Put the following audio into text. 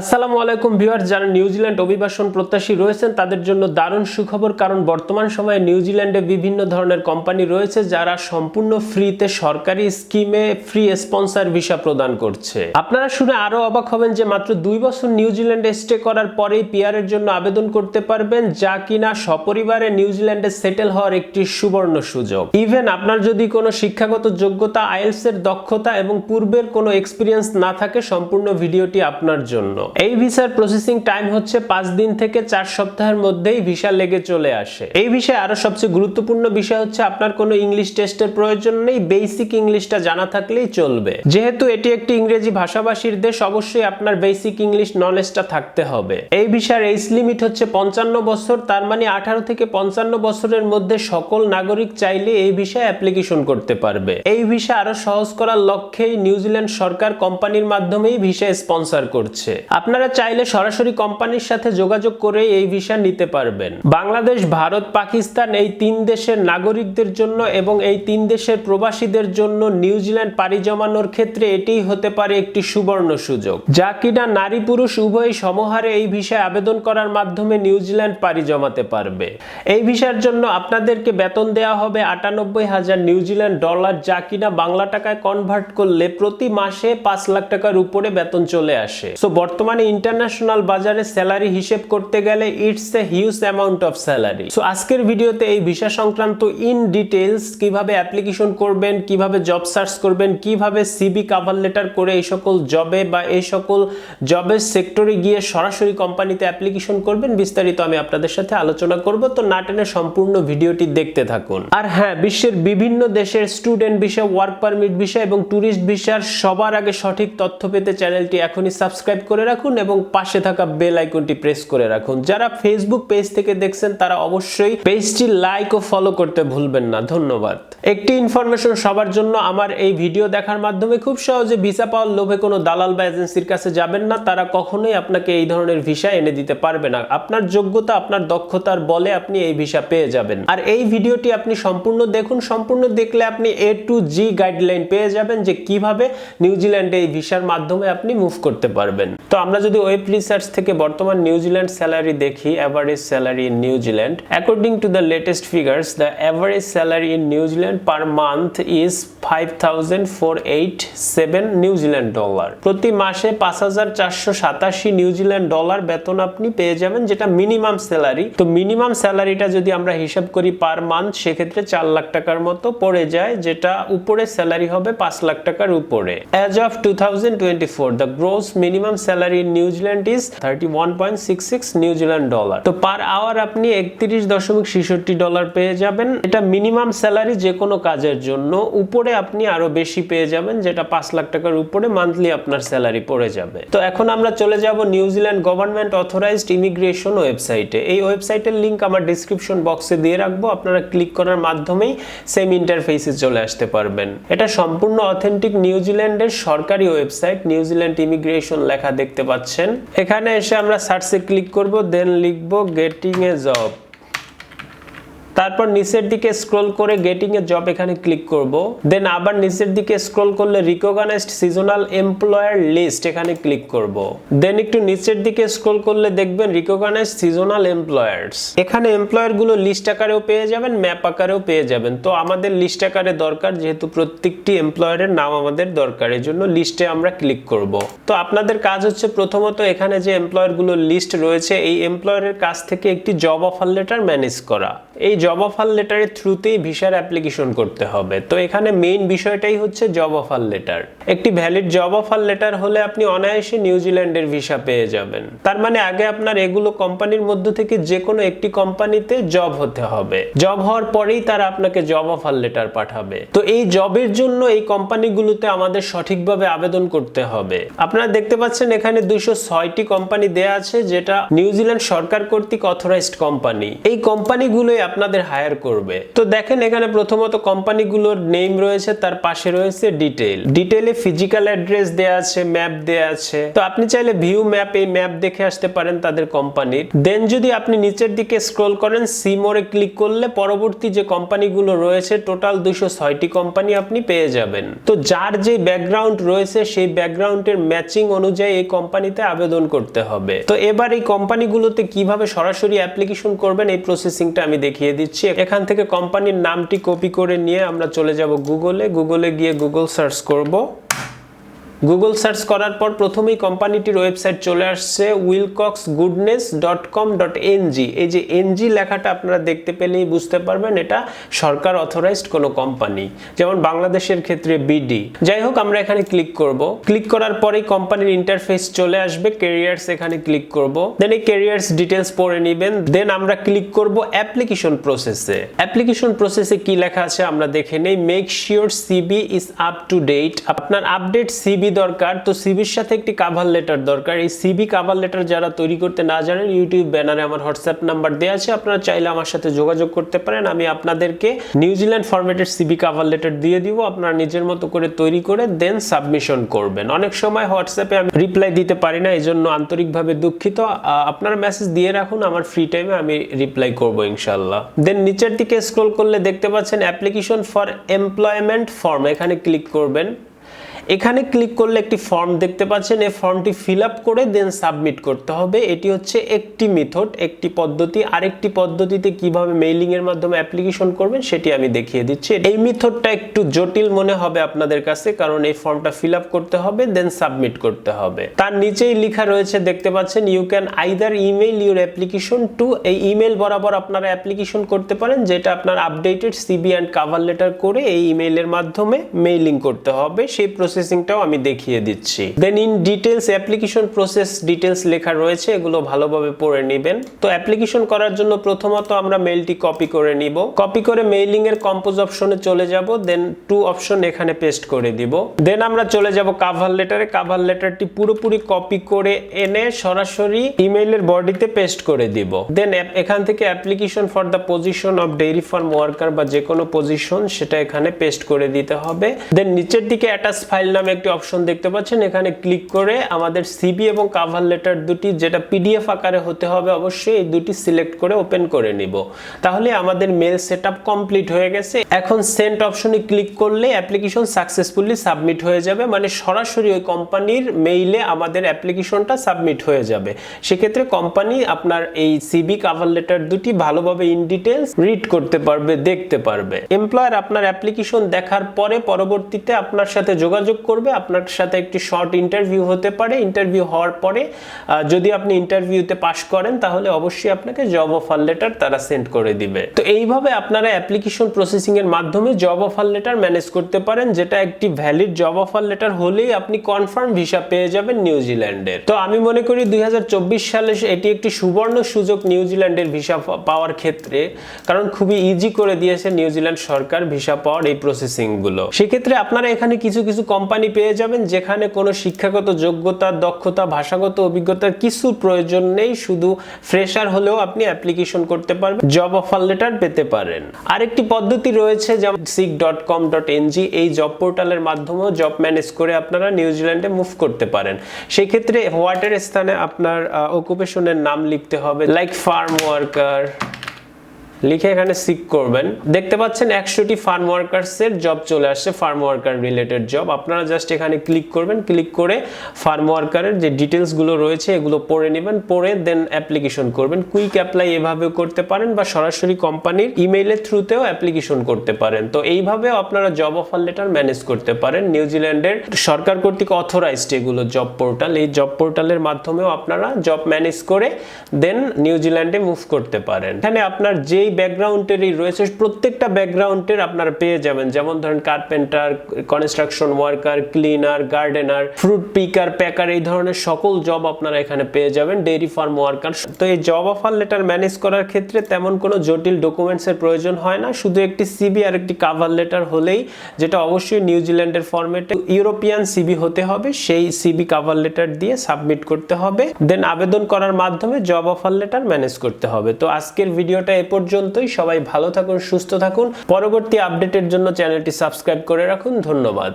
আসসালামু আলাইকুম ভিউয়ার যারা নিউজিল্যান্ড অভিবাসন প্রত্যাশী রয়েছেন, তাদের জন্য দারুণ সুখবর, কারণ বর্তমান সময়ে নিউজিল্যান্ডে বিভিন্ন ধরনের কোম্পানি রয়েছে যারা সম্পূর্ণ ফ্রিতে সরকারি স্কিমে ফ্রি স্পন্সর ভিসা প্রদান করছে। আপনারা শুনে আরও অবাক হবেন যে মাত্র দুই বছর নিউজিল্যান্ডে স্টে করার পরেই পিআরের জন্য আবেদন করতে পারবেন, যা কিনা সপরিবারে নিউজিল্যান্ডে সেটেল হওয়ার একটি সুবর্ণ সুযোগ। ইভেন আপনার যদি কোনো শিক্ষাগত যোগ্যতা, আইএলস এর দক্ষতা এবং পূর্বের কোনো এক্সপিরিয়েন্স না থাকে, সম্পূর্ণ ভিডিওটি আপনার জন্য। এই ভিসার প্রসেসিং টাইম হচ্ছে পাঁচ দিন থেকে চার সপ্তাহের মধ্যেই ভিসা লেগে চলে আসে। এই বিষয়ে আরও সবচেয়ে গুরুত্বপূর্ণ বিষয় হচ্ছে আপনার কোনো ইংলিশ টেস্টের প্রয়োজন নেই বেসিক ইংলিশটা জানা থাকলেই চলবে। যেহেতু এটি একটি ইংরেজি ভাষাভাষীর দেশ, অবশ্যই আপনার বেসিক ইংলিশ নলেজটা থাকতে হবে। এই ভিসার এইজ লিমিট হচ্ছে পঞ্চান্ন বছর, তার মানে আঠারো থেকে পঞ্চান্ন বছরের মধ্যে সকল নাগরিক চাইলে এই বিষয়ে অ্যাপ্লিকেশন করতে পারবে। এই ভিসা আরও সহজ করার লক্ষ্যেই নিউজিল্যান্ড সরকার কোম্পানির মাধ্যমেই ভিসা স্পন্সর করছে। আপনারা চাইলে সরাসরি কোম্পানির সাথে যোগাযোগ করে এই ভিসা নিতে পারবেন। বাংলাদেশ, ভারত, পাকিস্তান এই তিন দেশের নাগরিকদের জন্য এবং এই তিন দেশের প্রবাসীদের জন্য নিউজিল্যান্ড পাড়ি জমানোর ক্ষেত্রে এটিই হতে পারে একটি সুবর্ণ সুযোগ। যা কিনা নারী পুরুষ উভয় সমহারে এই ভিসায় আবেদন করার মাধ্যমে নিউজিল্যান্ড পাড়ি জমাতে পারবে। এই ভিসার জন্য আপনাদেরকে বেতন দেওয়া হবে আটানব্বই হাজার নিউজিল্যান্ড ডলার, যা কিনা বাংলা টাকায় কনভার্ট করলে প্রতি মাসে পাঁচ লাখ টাকার উপরে বেতন চলে আসে। সো বর্তমানে ইন্টারন্যাশনাল বাজারে স্যালারি হিসেব করতে গেলে it's a huge amount of salary so আজকের ভিডিওতে এই ভিসা সংক্রান্ত ইন ডিটেলস কীভাবে অ্যাপ্লিকেশন করবেন, কীভাবে জব সার্চ করবেন, কীভাবে সিবি কাভার লেটার করে এই সকল জবে বা এই সকল জবের সেক্টরে গিয়ে সরাসরি কোম্পানিতে অ্যাপ্লিকেশন করবেন, বিস্তারিত আমি আপনাদের সাথে আলোচনা করব। তো, না টেনে সম্পূর্ণ ভিডিওটি দেখতে থাকুন। আর হ্যাঁ বিশ্বের বিভিন্ন দেশের student visa work permit visa এবং ট্যুরিস্ট ভিসার সবার আগে সঠিক তথ্য পেতে চ্যানেলটি এখনই সাবস্ক্রাইব করে রাখুন এবং পাশে থাকা বেল আইকনটি প্রেস করে রাখুন। যারা ফেসবুক পেজ থেকে দেখছেন, তারা অবশ্যই পেজটি লাইক ও ফলো করতে ভুলবেন না। ধন্যবাদ। একটি ইনফরমেশন সবার জন্য, আমার এই ভিডিও দেখার মাধ্যমে খুব সহজে ভিসা পাওয়ার লোভে কোনো দালাল বা এজেন্সির কাছে যাবেন না। তারা কখনোই আপনাকে এই ধরনের ভিসা এনে দিতে পারবে না। আপনার যোগ্যতা, আপনার দক্ষতার বলে আপনি এই ভিসা পেয়ে যাবেন। আর এই ভিডিওটি আপনি সম্পূর্ণ দেখুন। সম্পূর্ণ দেখলে আপনি এ টু জি গাইডলাইন পেয়ে যাবেন যে কীভাবে নিউজিল্যান্ডে এই ভিসার মাধ্যমে আপনি মুভ করতে পারবেন। আমরা যদি ওয়েব রিসার্চ থেকে বর্তমান নিউজিল্যান্ড স্যালারি দেখি average salary in New Zealand according to the latest figures the average salary in New Zealand per month is five thousand four eight seven New Zealand dollar প্রতি মাসে পাঁচ হাজার চারশো সাতাশি New Zealand dollar বেতন আপনি পেয়ে যাবেন, যেটা মিনিমাম স্যালারি তো মিনিমাম স্যালারিটা যদি আমরা হিসাব করি পার মান্থ সেক্ষেত্রে চার লাখ টাকার মতো পড়ে যায়, যেটা উপরে স্যালারি হবে পাঁচ লাখ টাকার উপরে। As of two thousand twenty four the gross minimum salary in New Zealand is thirty one point six six New Zealand dollar. তো পার আওয়ার আপনি একত্রিশ দশমিক ছেষট্টি ডলার পেয়ে যাবেন। এটা মিনিমাম স্যালারি যে কোনো কাজের জন্য। উপরে আপনি আরও বেশি পেয়ে যাবেন, যেটা পাঁচ লাখ টাকার উপরে মান্থলি আপনার স্যালারি পড়ে যাবে। তো এখন আমরা চলে যাব নিউজিল্যান্ড গভর্নমেন্ট অথরাইজড ইমিগ্রেশন ওয়েবসাইটে এই ওয়েবসাইটের লিংক আমার ডিসক্রিপশন বক্সে দিয়ে রাখব। আপনারা ক্লিক করার মাধ্যমেই সেম ইন্টারফেসে চলে আসতে পারবেন। এটা সম্পূর্ণ অথেন্টিক নিউজিল্যান্ডের সরকারি ওয়েবসাইট নিউজিল্যান্ড ইমিগ্রেশন লেখা দেখতে পাচ্ছেন। এখানে এসে আমরা সার্চে ক্লিক করব দেন লিখব গেটিং এ জব তারপর নিচের দিকে স্ক্রল করে গেটিং এ জব এখানে ক্লিক করব। দেন আবার নিচের দিকে স্ক্রল করলে রিকগনাইজড সিজনাল এমপ্লয়ার লিস্ট এখানে ক্লিক করব। দেন একটু নিচের দিকে স্ক্রল করলে দেখবেন রিকগনাইজড সিজনাল এমপ্লয়ার্স এখানে এমপ্লয়ারগুলো লিস্ট আকারেও পেয়ে যাবেন ম্যাপ আকারেও পেয়ে যাবেন। তো আমাদের লিস্ট আকারে দরকার, যেহেতু প্রত্যেকটি এমপ্লয়ারের নাম আমাদের দরকার এই জন্য লিস্টে আমরা ক্লিক করব। তো আপনাদের কাজ হচ্ছে প্রথমত এখানে যে এমপ্লয়ারগুলো লিস্ট রয়েছে, এই এমপ্লয়ারের কাছ থেকে একটি জব অফার লেটার ম্যানেজ করা। এই জব অফার লেটারের থ্রুতেই ভিসার অ্যাপ্লিকেশন করতে হবে। তো এখানে মেইন বিষয়টাই হচ্ছে জব অফার লেটার একটি ভ্যালিড জব অফার লেটার হলে আপনি অনায়াসে নিউজিল্যান্ডের ভিসা পেয়ে যাবেন। তার মানে আগে আপনার এগুলো কোম্পানির মধ্য থেকে যে কোনো একটি কোম্পানিতে জব হতে হবে। জব হওয়ার পরেই তারা আপনাকে জব অফার লেটার পাঠাবে। তো এই জবের জন্য এই কোম্পানিগুলোতে আমাদের সঠিকভাবে আবেদন করতে হবে। আপনারা দেখতে পাচ্ছেন এখানে দুইশো ছয়টি কোম্পানি দেয়া আছে, যেটা নিউজিল্যান্ড সরকার কর্তৃক অথরাইজড কোম্পানি এই কোম্পানিগুলোই আপনাদের হায়ার করবে। তো দেখেন এখানে প্রথমত কোম্পানিগুলোর নেম রয়েছে, তার পাশে রয়েছে ডিটেইল ডিটেইলে ফিজিক্যাল অ্যাড্রেস দেয়া আছে ম্যাপ দেয়া আছে। তো আপনি চাইলে ভিউ ম্যাপ এই ম্যাপ দেখে আসতে পারেন তাদের কোম্পানির। দেন যদি আপনি নিচের দিকে স্ক্রল করেন সিমোরে ক্লিক করলে পরবর্তী যে কোম্পানিগুলো রয়েছে টোটাল দুশো ছয়টি কোম্পানি আপনি পেয়ে যাবেন। তো যার যে ব্যাকগ্রাউন্ড রয়েছে, সেই ব্যাকগ্রাউন্ডের ম্যাচিং অনুযায়ী এই কোম্পানিতে আবেদন করতে হবে। তো এবার এই কোম্পানিগুলোতে কীভাবে সরাসরি অ্যাপ্লিকেশন করবেন, এই প্রসেসিংটা আমি দেখিয়ে দিচ্ছি। এখান থেকে কোম্পানির নামটি কপি করে নিয়ে আমরা চলে যাব গুগলে গুগলে গিয়ে গুগল সার্চ করব। গুগল সার্চ করার পর প্রথমেই কোম্পানিটির ওয়েবসাইট চলে আসছে Wilcox Goodness dot com dot NZ এই যে এনজি লেখাটা আপনারা দেখতে পেলেই বুঝতে পারবেন, এটা সরকার অথরাইজড কোনো কোম্পানি, যেমন বাংলাদেশের ক্ষেত্রে বিডি যাই হোক, আমরা এখানে ক্লিক করব। ক্লিক করার পরেই কোম্পানির ইন্টারফেস চলে আসবে ক্যারিয়ার্স এখানে ক্লিক করব। দেন এই ক্যারিয়ার্স ডিটেলস পড়ে নেবেন। দেন আমরা ক্লিক করব অ্যাপ্লিকেশন প্রসেসে অ্যাপ্লিকেশন প্রসেসে কি লেখা আছে আমরা দেখে নেই। Make sure CV is up to date আপনার আপডেট সিবি দরকার। তো সিবির সাথে একটি কাভার লেটার দরকার। এই সিবি কাভার লেটার যারা তৈরি করতে না জানেন ইউটিউব ব্যানারে আমার হোয়াটসঅ্যাপ নাম্বার দেওয়া আছে। আপনারা চাইলে আমার সাথে যোগাযোগ করতে পারেন। আমি আপনাদেরকে নিউজিল্যান্ড ফরম্যাটের সিবি কাভার লেটার দিয়ে দিব। আপনারা নিজের মতো করে তৈরি করে দেন সাবমিশন করবেন। অনেক সময় হোয়াটসঅ্যাপে আমি রিপ্লাই দিতে পারি না এই জন্য আন্তরিকভাবে দুঃখিত। আপনারা মেসেজ দিয়ে রাখুন, আমার ফ্রি টাইমে আমি রিপ্লাই করব ইনশাল্লাহ দেন নিচের দিকে স্ক্রল করলে দেখতে পাচ্ছেন অ্যাপ্লিকেশন ফর এমপ্লয়মেন্ট ফর্ম এখানে ক্লিক করবেন। এখানে ক্লিক করলে একটি ফর্ম দেখতে পাচ্ছেন। এই ফর্মটি ফিল আপ করে দেন সাবমিট করতে হবে। এটি হচ্ছে একটি মেথড একটি পদ্ধতি। আরেকটি পদ্ধতিতে কীভাবে মেইলিং এর মাধ্যমে অ্যাপ্লিকেশন করবেন সেটি আমি দেখিয়ে দিচ্ছি। এই মেথডটা একটু জটিল মনে হবে আপনাদের কাছে, কারণ এই ফর্মটা ফিল আপ করতে হবে দেন সাবমিট করতে হবে। তার নিচেই লেখা রয়েছে, দেখতে পাচ্ছেন you can either email your application to এই ইমেল বরাবর আপনারা অ্যাপ্লিকেশন করতে পারেন, যেটা আপনার updated CV and cover letter করে এই ইমেইলের মাধ্যমে মেইলিং করতে হবে। সেই প্রসেসিংটাও আমি দেখিয়ে দিচ্ছি। Then in details application process details লেখা রয়েছে, এগুলো ভালোভাবে পড়ে নেবেন। তো অ্যাপ্লিকেশন করার জন্য প্রথমত আমরা মেইলটি কপি করে নিব। কপি করে মেইলিং এর কম্পোজ অপশনে চলে যাব দেন টু অপশন এখানে পেস্ট করে দিব। দেন আমরা চলে যাব কাভার লেটারে কাভার লেটারটি পুরোপুরি কপি করে এনে সরাসরি ইমেইলের বডিতে পেস্ট করে দিব। দেন এখান থেকে application for the position of dairy farm worker বা যে কোনো পজিশন সেটা এখানে পেস্ট করে দিতে হবে। দেন নিচের দিকে অ্যাটাচ ফাইল নামে একটি অপশন দেখতে পাচ্ছেন। এখানে ক্লিক করে আমাদের সিবি এবং কাভার লেটার দুটি, যেটা পিডিএফ আকারে হতে হবে অবশ্যই, এই দুটি সিলেক্ট করে ওপেন করে নিব। তাহলে আমাদের মেল সেটআপ কমপ্লিট হয়ে গেছে। এখন সেন্ট অপশনে ক্লিক করলে অ্যাপ্লিকেশন সাকসেসফুলি সাবমিট হয়ে যাবে। মানে সরাসরি ওই কোম্পানির মেইলে আমাদের অ্যাপ্লিকেশনটা সাবমিট হয়ে যাবে। সেক্ষেত্রে কোম্পানি আপনার এই সিবি কাভার লেটার দুটি ভালোভাবে ইন ডিটেলস রিড করতে পারবে, দেখতে পারবে। এমপ্লয়ার আপনার অ্যাপ্লিকেশন দেখার পরে পরবর্তীতে আপনার সাথে যোগাযোগ করবে। আপনার সাথে একটি শর্ট ইন্টারভিউ হতে পারে। ইন্টারভিউ হওয়ার পরে যদি আপনি ইন্টারভিউতে পাশ করেন, তাহলে অবশ্যই আপনাকে জব অফার লেটার তারা সেন্ড করে দিবে। তো এইভাবে আপনারা অ্যাপ্লিকেশন প্রসেসিং এর মাধ্যমে জব অফার লেটার ম্যানেজ করতে পারেন, যেটা একটি ভ্যালিড জব অফার লেটার হলেই আপনি কনফার্ম ভিসা পেয়ে যাবেন নিউজিল্যান্ডের তো আমি মনে করি দুই হাজার চব্বিশ সালে এটি একটি সুবর্ণ সুযোগ নিউজিল্যান্ডের ভিসা পাওয়ার ক্ষেত্রে, কারণ খুবই ইজি করে দিয়েছে নিউজিল্যান্ড সরকার ভিসা পাওয়ার এই প্রসেসিংগুলো। সেক্ষেত্রে আপনারা এখানে কিছু কিছু কোম্পানি পেয়ে যাবেন যেখানে কোনো শিক্ষাগত যোগ্যতা, দক্ষতা, ভাষাগত অভিজ্ঞতার কিছু প্রয়োজন নেই, শুধু ফ্রেশার হলেও আপনি অ্যাপ্লিকেশন করতে পারবেন, জব অফার লেটার পেতে পারেন। আরেকটি পদ্ধতি রয়েছে যেমন Seek dot com dot NZ এই জব পোর্টালের মাধ্যমেও জব ম্যানেজ করে আপনারা নিউজিল্যান্ডে মুভ করতে পারেন। সেই ক্ষেত্রে হোয়াটের স্থানে আপনার অকুপেশনের নাম লিখতে হবে লাইক ফার্ম ওয়ার্কার লিখে এখানে সিক করবেন। দেখতে পাচ্ছেন একশোটি ফার্ম ওয়ার্কার্স এর জব চলে আসছে ফার্ম ওয়ার্কার রিলেটেড জব আপনারা জাস্ট এখানে ক্লিক করবেন ক্লিক করে ফার্ম ওয়ার্কারের যে ডিটেলসগুলো রয়েছে, এগুলো পড়ে নেবেন, পড়ে দেন অ্যাপ্লিকেশন করবেন। কুইক অ্যাপ্লাই এভাবে করতে পারেন বা সরাসরি কোম্পানির ইমেইলের থ্রুতেও অ্যাপ্লিকেশন করতে পারেন। তো এইভাবে আপনারা জব অফার লেটার ম্যানেজ করতে পারেন। নিউজিল্যান্ডের সরকার কর্তৃক অথরাইজড এগুলো জব পোর্টাল এই জব পোর্টালের মাধ্যমেও আপনারা জব ম্যানেজ করে দেন নিউজিল্যান্ডে মুভ করতে পারেন। এখানে আপনার যেই ব্যাকগ্রাউন্ডেরই রয়েছে। প্রত্যেকটা ব্যাকগ্রাউন্ডের আপনারা পেয়ে যাবেন। যেমন ধরেন carpenter construction worker cleaner gardener fruit picker packer এই ধরনের সকল জব আপনারা এখানে পেয়ে যাবেন। ডেইরি ফার্ম ওয়ার্কার তো এই জব অফার লেটার ম্যানেজ করার ক্ষেত্রে তেমন কোনো জটিল ডকুমেন্টসের প্রয়োজন হয় না। শুধু একটি সিবি আর একটি কাভার লেটার হলেই, যেটা অবশ্যই নিউজিল্যান্ডের ফরম্যাটে ইউরোপিয়ান সিবি হতে হবে। সেই সিবি কাভার লেটার দিয়ে সাবমিট করতে হবে। দেন আবেদন করার মাধ্যমে জব অফার লেটার ম্যানেজ করতে হবে। তো আজকের ভিডিওটা এ পর্যন্ত পর্যন্তই। সবাই ভালো থাকুন সুস্থ থাকুন। পরবর্তী আপডেটের জন্য চ্যানেলটি সাবস্ক্রাইব করে রাখুন। ধন্যবাদ।